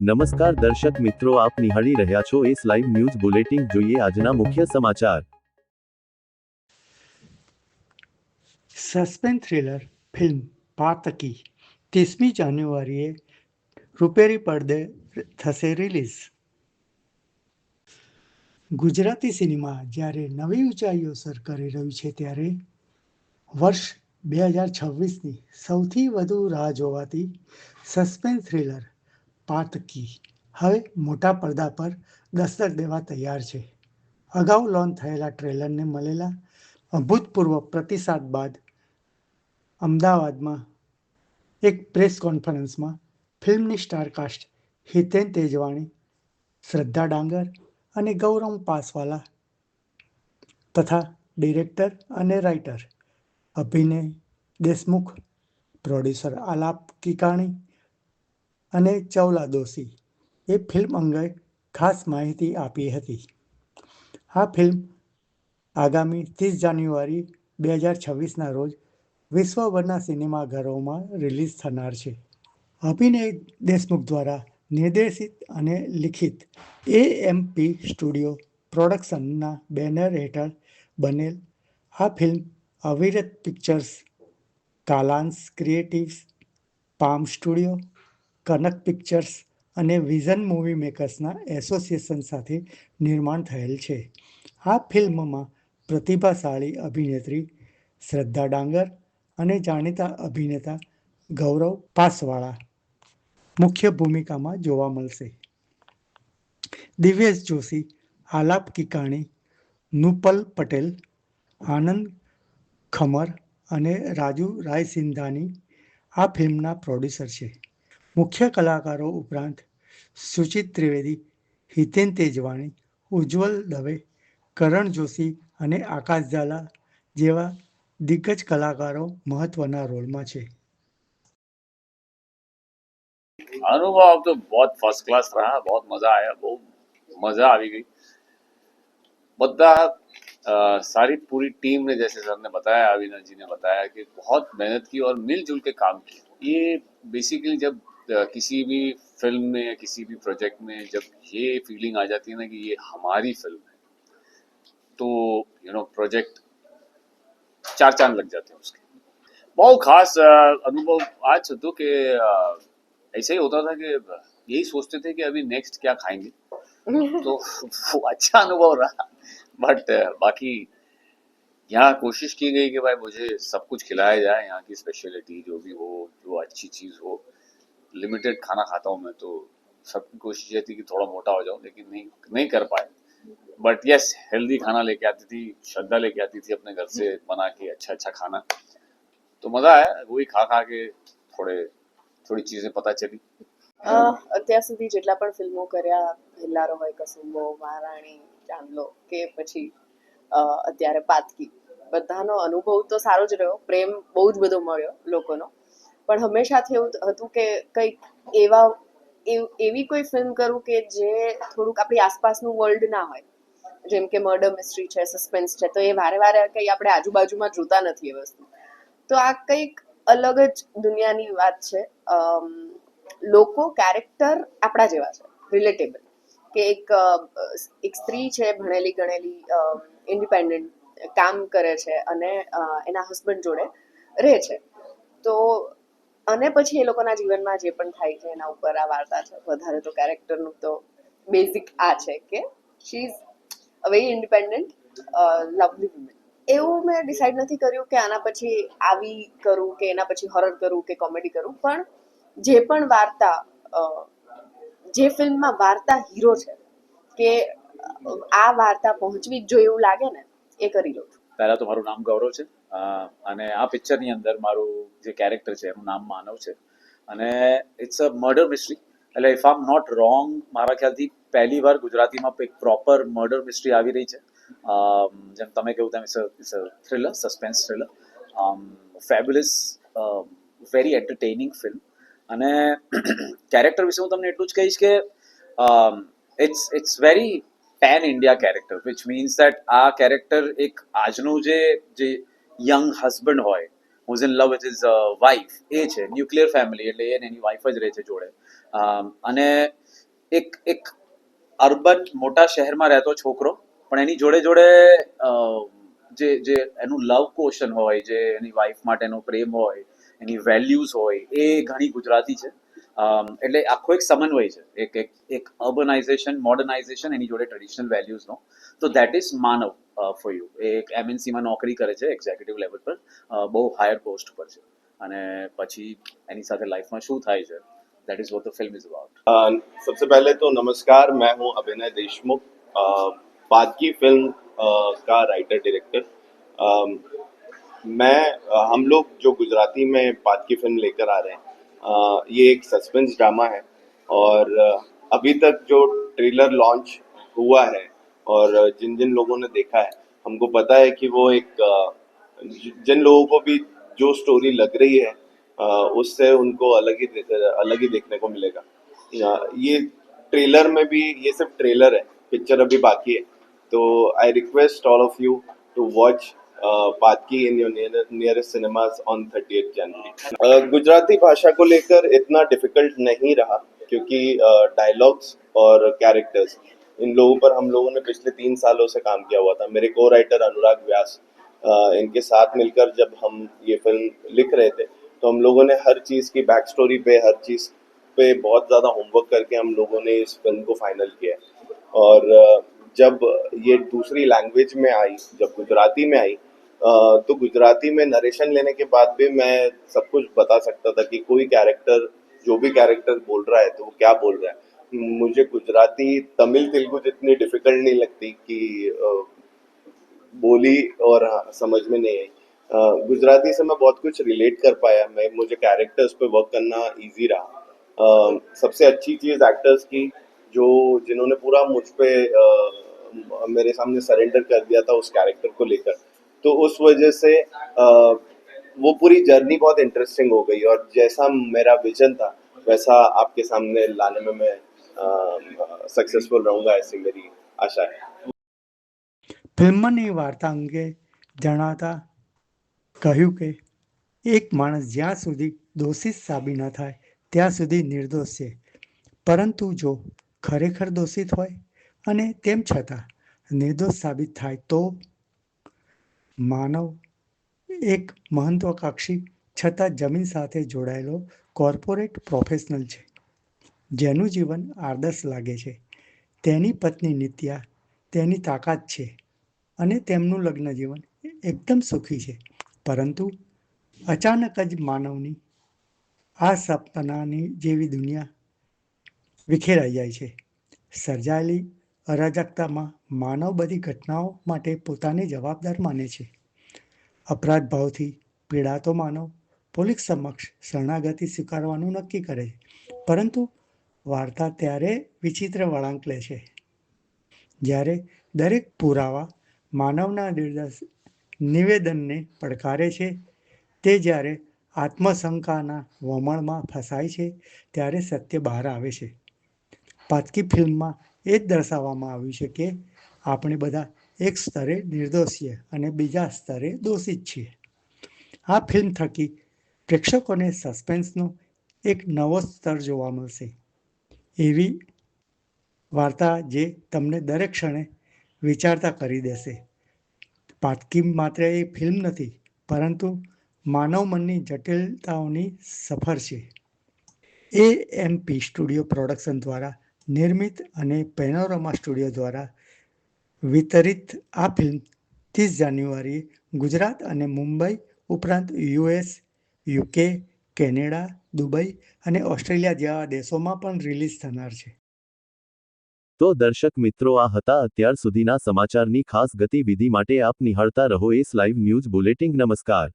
નમસ્કાર દર્શક મિત્રો આપ નિહાળી રહ્યા છો એસ લાઈવ ન્યૂઝ બુલેટિન જોઈએ આજના મુખ્ય સમાચાર સસ્પેન્સ થ્રિલર ફિલ્મ પાતકી ત્રીસમી જાન્યુઆરીએ રૂપેરી પડદે થશે રિલીઝ ગુજરાતી સિનેમા જ્યારે નવી ઊંચાઈઓ સર કરી રહ્યું છે ત્યારે વર્ષ બે હજાર છવ્વીસની સૌથી વધુ રાહ જોવાતી સસ્પેન્સ થ્રિલર પાતકી હવે મોટા પડદા પર દસ્તક દેવા તૈયાર છે. અગાઉ લોન્ચ થયેલા ટ્રેલરને મળેલા અભૂતપૂર્વ પ્રતિસાદ બાદ અમદાવાદમાં એક પ્રેસ કોન્ફરન્સમાં ફિલ્મની સ્ટારકાસ્ટ હિતેન તેજવાણી, શ્રદ્ધા ડાંગર અને ગૌરવ પાસવાલા તથા ડિરેક્ટર અને રાઇટર અભિનય દેશમુખ, પ્રોડ્યુસર આલાપ કિકાણી અને ચૌલા દોશી એ ફિલ્મ અંગે ખાસ માહિતી આપી હતી. આ ફિલ્મ આગામી ત્રીસ જાન્યુઆરી બે હજાર છવ્વીસના રોજ વિશ્વભરના સિનેમાઘરોમાં રિલીઝ થનાર છે. અભિનય દેશમુખ દ્વારા નિર્દેશિત અને લિખિત એ એમ પી સ્ટુડિયો પ્રોડક્શનના બેનર હેઠળ બનેલ આ film Avirat pictures Kalans creatives, palm studio Kanak pictures અને વિઝન મૂવી મેકર્સના એસોસિએશન સાથે નિર્માણ થયેલ છે. આ ફિલ્મમાં પ્રતિભાશાળી અભિનેત્રી શ્રદ્ધા ડાંગર અને જાણીતા અભિનેતા ગૌરવ પાસવાળા મુખ્ય ભૂમિકામાં જોવા મળશે. દિવ્યેશ જોશી, આલાપ કિકાણી, નુપલ પટેલ, આનંદ ખમર અને રાજુ રાયસિંધાની આ ફિલ્મના પ્રોડ્યુસર છે. મુખ્ય કલાકારો ઉપરાંત સુચિત ત્રિવેદી હિતેન તેજવાણી ઉજ્જવલ દવે કરણ જોશી અને આકાશ ઝાલા જેવા દિગ્ગજ કલાકારો મહત્વના રોલમાં છે अनुभव तो बहुत फर्स्ट क्लास रहा बहुत मजा आया बहुत मजा आ गई બધા अ, सारी पूरी टीम ने जैसे सर ने बताया अविनाश जी ने बताया कि बहुत मेहनत की और मिलजुल के काम किया ये बेसिकली जब अ, किसी भी फ़िल्म में या किसी भी प्रोजेक्ट में जब ये फीलिंग आ जाती है ना कि ये हमारी फ़िल्म है तो यू नो प्रोजेक्ट चार चाँद लग जाते हैं उसके। बहुत खास अनुभव आज तो कि ऐसा ही होता था कि यही सोचते थे कि अभी नेक्स्ट क्या खाएँगे। तो वो अच्छा अनुभव रहा बट बाकी यहाँ कोशिश की गई कि भाई मुझे सब कुछ खिलाया जाए यहाँ की स्पेशलिटी जो भी हो जो अच्छी चीज़ हो लिमिटेड खाना खाता हूँ मैं तो सबकी कोशिश ये थी कि थोड़ा मोटा हो जाऊँ लेकिन नहीं नहीं कर पाए बट यस हेल्दी खाना लेके आती थी श्रद्धा लेके आती थी अपने घर से बना के अच्छा अच्छा खाना तो मज़ा आया वही खा खा के थोड़े थोड़ी चीज़ें पता चली અ, અત્યાર સુધી જેટલા પણ ફિલ્મો કર્યા હેલ્લારો હોય કસુંબો મહારાણી ચાંદલો કે પછી અ, અત્યારે પાતકી બધાનો અનુભવ તો સારો જ રહ્યો પ્રેમ બહુ જ બધો મળ્યો લોકોનો પણ હંમેશાથી એવું હતું કે કંઈક એવા એવ- કોઈ ફિલ્મ કરું કે જે થોડુંક આપણી આસપાસનું વર્લ્ડ ના હોય. જેમ કે મર્ડર મિસ્ટ્રી છે સસ્પેન્સ છે, તો એ વારે વારે કંઈ આપણે આજુબાજુમાં જોતા નથી એ વસ્તુ. તો આ કંઈક અલગ જ દુનિયાની વાત છે. લોકો કેરેક્ટર આપણા જેવા છે રિલેટેબલ કે એક એક સ્ત્રી છે, ભણેલી, ગણેલી ઇન્ડિપેન્ડન્ટ કામ કરે છે અને એના હસબન્ડ જોડે રહે છે. તો અને પછી એ લોકોના જીવનમાં જે પણ થાય છે, એના ઉપર આ વાર્તા છે. વધારે તો કેરેક્ટરનું તો બેઝિક આ છે કે she is a very independent lovely woman એવું મેં ડિસાઈડ નથી કર્યું કે આના પછી આવી કરું કે એના પછી હોરર કરું કે કોમેડી કરું, પણ જે પણ વાર્તા જે ફિલ્મમાં વાર્તા હીરો છે, કે આ વાર્તા પહોંચવી જ જોઈએ એવું લાગે ને, એ કરી લઉં છું. પહેલા તો મારું નામ ગૌરવ છે. અને આ પિક્ચરની અંદર મારું જે કેરેક્ટર છે એનું નામ માનવ છે. અને ઇટ્સ અ મર્ડર મિસ્ટ્રી એટલે ઇફ આમ નોટ રોંગ મારા ખ્યાલથી પહેલી વાર ગુજરાતીમાં એક પ્રોપર મર્ડર મિસ્ટ્રી આવી રહી છે. જેમ તમે કહ્યું તેમ it's a thriller suspense thriller fabulous very entertaining film અને કેરેક્ટર વિશે હું તમને એટલું જ કહીશ કે it's it's very pan India character which means that આ કેરેક્ટર એક આજનું જે જે યંગ હસબન્ડ હોય who's in love with his wife એ છે ન્યુક્લિયર ફેમિલી એટલે એ એની વાઇફ જ રહે છે જોડે. અને એક એક અર્બન મોટા શહેરમાં રહેતો છોકરો, પણ એની જોડે જોડે જે જે એનું લવ કોશન હોય, જે એની વાઈફ માટેનો પ્રેમ હોય, એની વેલ્યુઝ હોય, એ ઘણી ગુજરાતી છે. એટલે આખો એક સમન્વય છે એક એક એક અર્બનાઇઝેશન મોડર્નાઇઝેશન એની જોડે ટ્રેડિશનલ વેલ્યુઝનો તો that is Manav for you એ એક એમએનસીમાં નોકરી કરે છે એક્ઝિક્યુટિવ લેવલ પર અ, બહુ હાયર પોસ્ટ પર છે અને પછી એની સાથે લાઈફમાં શું થાય છે that is what the film is about uh, सबसे पहले तो नमस्कार मैं हूं अभिनय देशमुख अ, पादकी फिल्म अ, का राइटर डायरेक्टर अम, मैं अ, हम लोग जो गुजराती में पादकी फिल्म लेकर आ रहे हैं ये एक सस्पेंस ड्रामा है और अभी तक जो ट्रेलर लॉन्च हुआ है और जिन जिन लोगों ने देखा है, हमको पता है कि वो एक जिन लोगों को भी जो स्टोरी लग रही है उससे उनको अलग ही अलग ही देखने को मिलेगा। ये ट्रेलर में भी, ये सिर्फ़ ट्रेलर है, पिक्चर अभी बाकी है। तो I request all of you to watch Paatki in your nearest cinemas on thirty eight January Gujarati भाषा को लेकर इतना डिफ़िकल्ट नहीं रहा, क्योंकि डायलॉग्स और कैरेक्टर्स इन लोगों पर हम लोगों ने पिछले तीन सालों से काम किया हुआ था। मेरे को राइटर अनुराग व्यास इनके साथ मिलकर जब हम ये फ़िल्म लिख रहे थे तो हम लोगों ने हर चीज़ की बैक स्टोरी पे, हर चीज़ पे बहुत ज़्यादा होमवर्क करके हम लोगों ने इस फ़िल्म को फाइनल किया और जब ये दूसरी लैंग्वेज में आई, जब गुजराती में आई तो गुजराती में नरेशन लेने के बाद भी मैं सब कुछ बता सकता था कि कोई कैरेक्टर जो भी कैरेक्टर बोल रहा है तो वो क्या बोल रहा है। मुझे गुजराती तमिल तेलुगु जितनी डिफ़िकल्ट नहीं लगती कि बोली और हाँ, समझ में नहीं आई। गुजराती से मैं बहुत कुछ रिलेट कर पाया। मैं मुझे कैरेक्टर्स पे वर्क करना इजी रहा। सबसे अच्छी चीज़ एक्टर्स की जो जिन्होंने पूरा मुझ पे मेरे सामने सरेंडर कर दिया था उस कैरेक्टर को लेकर। तो उस वजह से अ, वो पूरी जर्नी बहुत इंटरेस्टिंग हो गई और जैसा मेरा विजन था वैसा आपके सामने लाने में मैं सक्सेसफुल रहूंगा ऐसी मेरी आशा है ફિલ્મની વાર્તા અંગે જણાવતા કહ્યું કે એક માણસ જ્યાં સુધી દોષિત સાબિત ન થાય ત્યાં સુધી નિર્દોષ છે પરંતુ જો ખરેખર દોષિત હોય અને તેમ છતાં નિર્દોષ સાબિત થાય તો માનવ એક મહત્વાકાંક્ષી છતાં જમીન સાથે જોડાયેલો કોર્પોરેટ પ્રોફેશનલ છે, જેનું જીવન આદર્શ લાગે છે. તેની પત્ની નિત્યા તેની તાકાત છે અને તેમનું લગ્ન જીવન એકદમ સુખી છે. પરંતુ અચાનક જ માનવની આ સપનાની જેવી દુનિયા વિખેરાઈ જાય છે. સર્જાયેલી અરાજકતામાં માનવ બધી ઘટનાઓ માટે પોતાને જવાબદાર માને છે. અપરાધ ભાવથી પીડાતો માનવ પોલીસ સમક્ષ શરણાગતિ સ્વીકારવાનું નક્કી કરે છે. પરંતુ વાર્તા ત્યારે વિચિત્ર વળાંક લે છે. જ્યારે દરેક પુરાવા માનવના નિર્દોષ નિવેદનને પડકારે છે, તે જ્યારે આત્મશંકાના વમણમાં ફસાય છે, ત્યારે સત્ય બહાર આવે છે. પાતકી ફિલ્મમાં એ જ દર્શાવવામાં આવ્યું છે કે આપણે બધા એક સ્તરે નિર્દોષ છીએ અને બીજા સ્તરે દોષિત છીએ. આ ફિલ્મ થકી પ્રેક્ષકોને સસ્પેન્સનો એક નવો સ્તર જોવા મળશે. એવી વાર્તા જે તમને દરેક ક્ષણે વિચારતા કરી દેશે. પાટકી માત્ર એ ફિલ્મ નથી, પરંતુ માનવ મનની જટિલતાઓની સફર છે. એ એમ પી સ્ટુડિયો પ્રોડક્શન દ્વારા નિર્મિત અને પેનોરમા સ્ટુડિયો દ્વારા વિતરિત આ ફિલ્મ ત્રીસ જાન્યુઆરીએ ગુજરાત અને મુંબઈ ઉપરાંત યુએસ, યુકે, કેનેડા, દુબઈ અને ઓસ્ટ્રેલિયા જેવા દેશોમાં પણ રિલીઝ થનાર છે. તો દર્શક મિત્રો, આ હતા અત્યાર સુધીના સમાચારની ખાસ ગતિવિધિ માટે આપ નિહાળતા રહો એસ લાઈવ ન્યૂઝ બુલેટિંગ નમસ્કાર.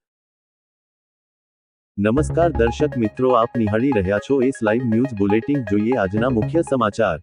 નમસ્કાર દર્શક મિત્રો, આપ નિહાળી રહ્યા છો એસ લાઈવ ન્યૂઝ બુલેટિન. જોઈએ આજના મુખ્ય સમાચાર.